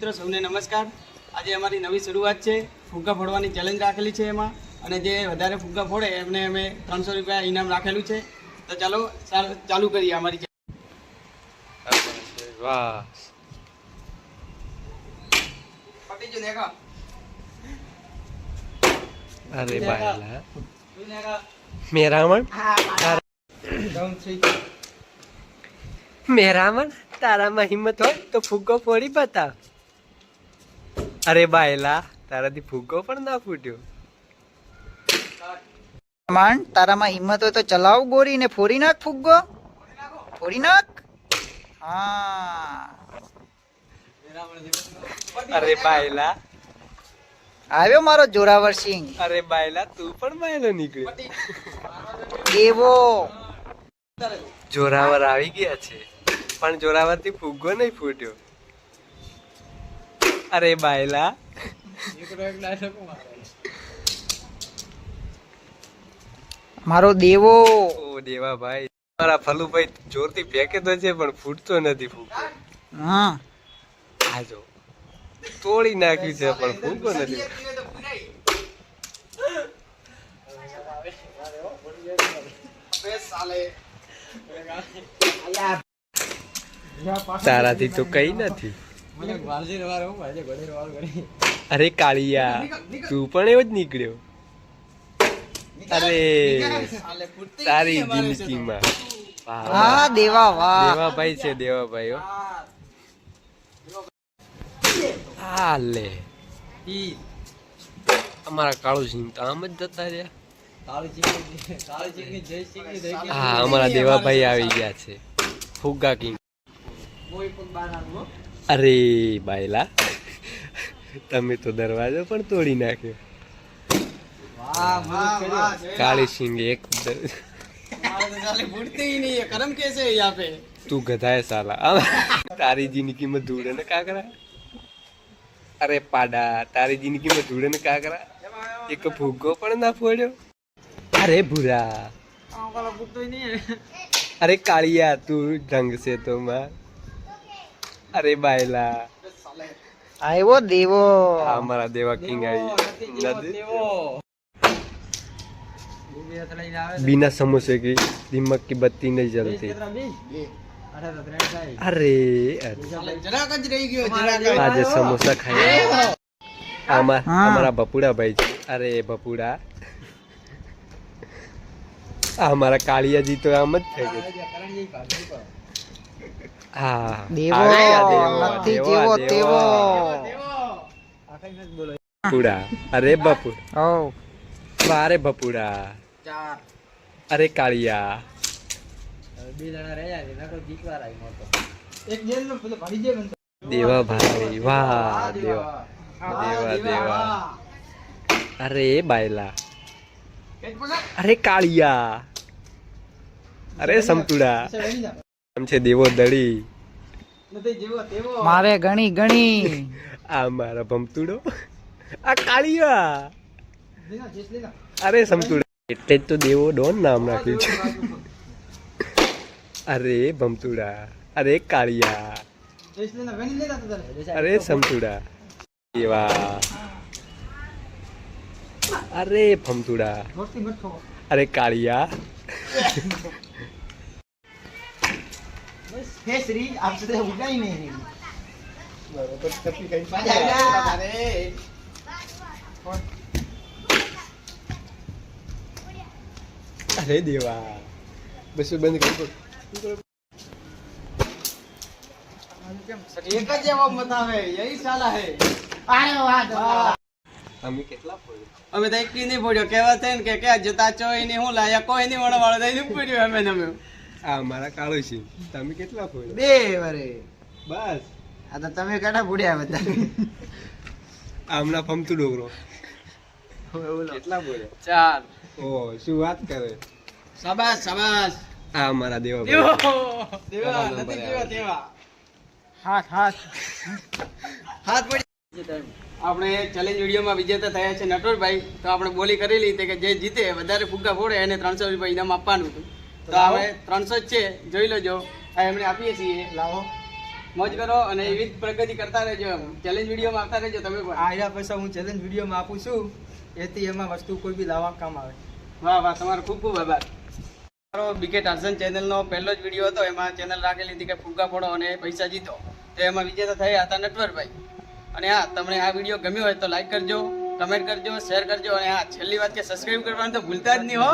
મિત્રો સૌને નમસ્કાર. આજે અમારી નવી શરૂઆત છે. ફુગ્ગા ફોડવાની ચેલેન્જ રાખેલી છે એમાં. અને જે વધારે ફુગ્ગા ફોડે એમને અમે ત્રણસો રૂપિયા ઇનામ રાખેલું છે. તો ચાલો ચાલુ કરીએ અમારી વાહ અરે બાયલા. મેરામણ? મેરામણ? તારામાં હિંમત હોય તો ફુગ્ગો ફોડી બતાવ. અરે બાયલા તારાથી ફુગ્ગો પણ ના ફૂટ્યો. માંડ તારામાં હિંમત હોય તો ચલાવ ગોરી ને ફોડી નાખ ફુગ્ગો. ફોડી નાખ. હા. અરે બાયલા આવ્યો મારો જોરાવર સિંહ. અરે બાયલા તું પણ બાયલો નીકળ્યો. એવો. જોરાવર આવી ગયા છે પણ જોરાવરથી ફુગ્ગો નહીં ફૂટ્યો. અરે બાયલા. મારો દેવો. દેવા ભાઈ મારા ફલુભાઈ જોરથી ફેંકે તો છે પણ ફૂટતો નથી ફુગ્ગો હા. આ જો તોડી નાખ્યું છે પણ ફૂકો નથી. તારાથી તો કઈ નથી. અરે કાળિયા તું પણ એવો જ નીકળ્યો. અરે તારી જિંદગીમાં. હા દેવા વાહ. દેવાભાઈ છે દેવાભાઈ હો. લે અમારા કાળુ સિંહ તો આમ જ જતા રહ્યા. હા અમારા દેવાભાઈ આવી ગયા છે. ફુગ્ગા કિંગ. અરે બાયલા. તમે તો દરવાજો પણ તોડી નાખ્યો. કાળી સિંગ એક તું ગધાય સાલા. તારી જિંદગીમાં ધૂળ ને કાકરા? અરે પાડા તારી જિંદગીમાં ધૂળ ને કાકરા? એક ભૂગો પણ ના ફોડ્યો. અરે ભૂરા. અરે કાળિયા તું ઢંગ છે તો માં અરે બાયલા આવ્યો દેવો આ અમારા દેવા કિંગ આવી નથી बिना समोसे की दिमाग की बत्ती नहीं जलती अरे अरे જરાક જ રહી ગયો જરાક જ. આજે સમોસા ખાઈ આમાં હા. અમારા બપુડા ભાઈ છે અરે બપુડા આ અમારા કાળિયાજી તો આમ જ થઈ ગયું હા દેવો આવી ગયા દેવો, નથી દેવો, જેવો દેવો. તેવો બપુડા અરે બપુ હવ અરે બપુડા ચાર અરે કાળિયા એક જેલ નો પેલો ભાડી જે બનતો દેવા ભાઈ વાહ દેવા દેવા દેવા અરે બાયલા અરે કાળિયા અરે સમતુડા આમ છે દેવો દડી નથી જેવો તેવો. મારે ગણી ગણી. આ મારા ભમતુડો. આ કાળિયા. અરે સમતુડો. એટલે જ તો દેવો ડોન નામ રાખ્યું છે. અરે ભમતુડા. અરે કાળિયા. અરે સમતુડા. દેવા. અરે ભમતુડા. અરે કાળિયા. હે શ્રી આપ સદે ઉગાઈ નહીં બરોબર કપી કઈ પાજા અરે અરે દેવા. બસ બંધ કરી એક જ જવાબ બતાવે યહી સાલા હે. અરે વાહ અમે કેટલા પડ્યો? અમે તો એક નહીં પડ્યો. કહેવાય છે ને કે કે જતા ચોઈ ને હું લાયા કોઈ નહીં વળવાળો દઈ પડ્યો અમે નમે આ મારા કાળો છે. તમે કેટલા પડ્યો બે વરે. બસ. આ તો તમે કાઢા ફોડ્યા બધા. આમના હમણાં ફમતું ડોગરો. કેટલા પડ્યો ચાર. ઓ શું વાત કરે? શાબાશ શાબાશ. આ મારા દેવા દેવા. નથી દેવા દેવા. હાથ હાથ. હાથ પડી. આપણે ચેલેન્જ વિડીયોમાં વિજેતા થયા છે નટોરભાઈ તો આપણે બોલી કરેલી હતી કે જે જીતે વધારે ફુગ્ગા ફોડે એને ત્રણસો રૂપિયા ઇનામ આપવાનું હતું. તો હવે ત્રણસો જ છે. જોઈ લેજો. આ એમણે આપીએ છીએ. લાવો. મોજ કરો અને એવી જ પ્રગતિ કરતા રહેજો ચેલેન્જ વિડીયોમાં આવતા રહેજો તમે પણ. આયા પૈસા હું ચેલેન્જ વિડીયોમાં આપું છું. એથી એમાં વસ્તુ કોઈ બી લાવવા કામ આવે. વાહ વાહ. તમારો ખૂબ ખૂબ આભાર. મારો બીકે ટાર્ઝન ચેનલનો પહેલો જ વીડિયો હતો. એમાં ચેનલ રાખેલી હતી કે ફુગ્ગા પડો અને પૈસા જીતો. તો એમાં વિજેતા થયા હતા નટવરભાઈ. અને હા તમને આ વીડિયો ગમ્યો હોય તો લાઈક કરજો કમેન્ટ કરજો શેર કરજો. અને હા છેલ્લી વાત કે સબસ્ક્રાઈબ કરવાનું તો ભૂલતા જ નહીં હો.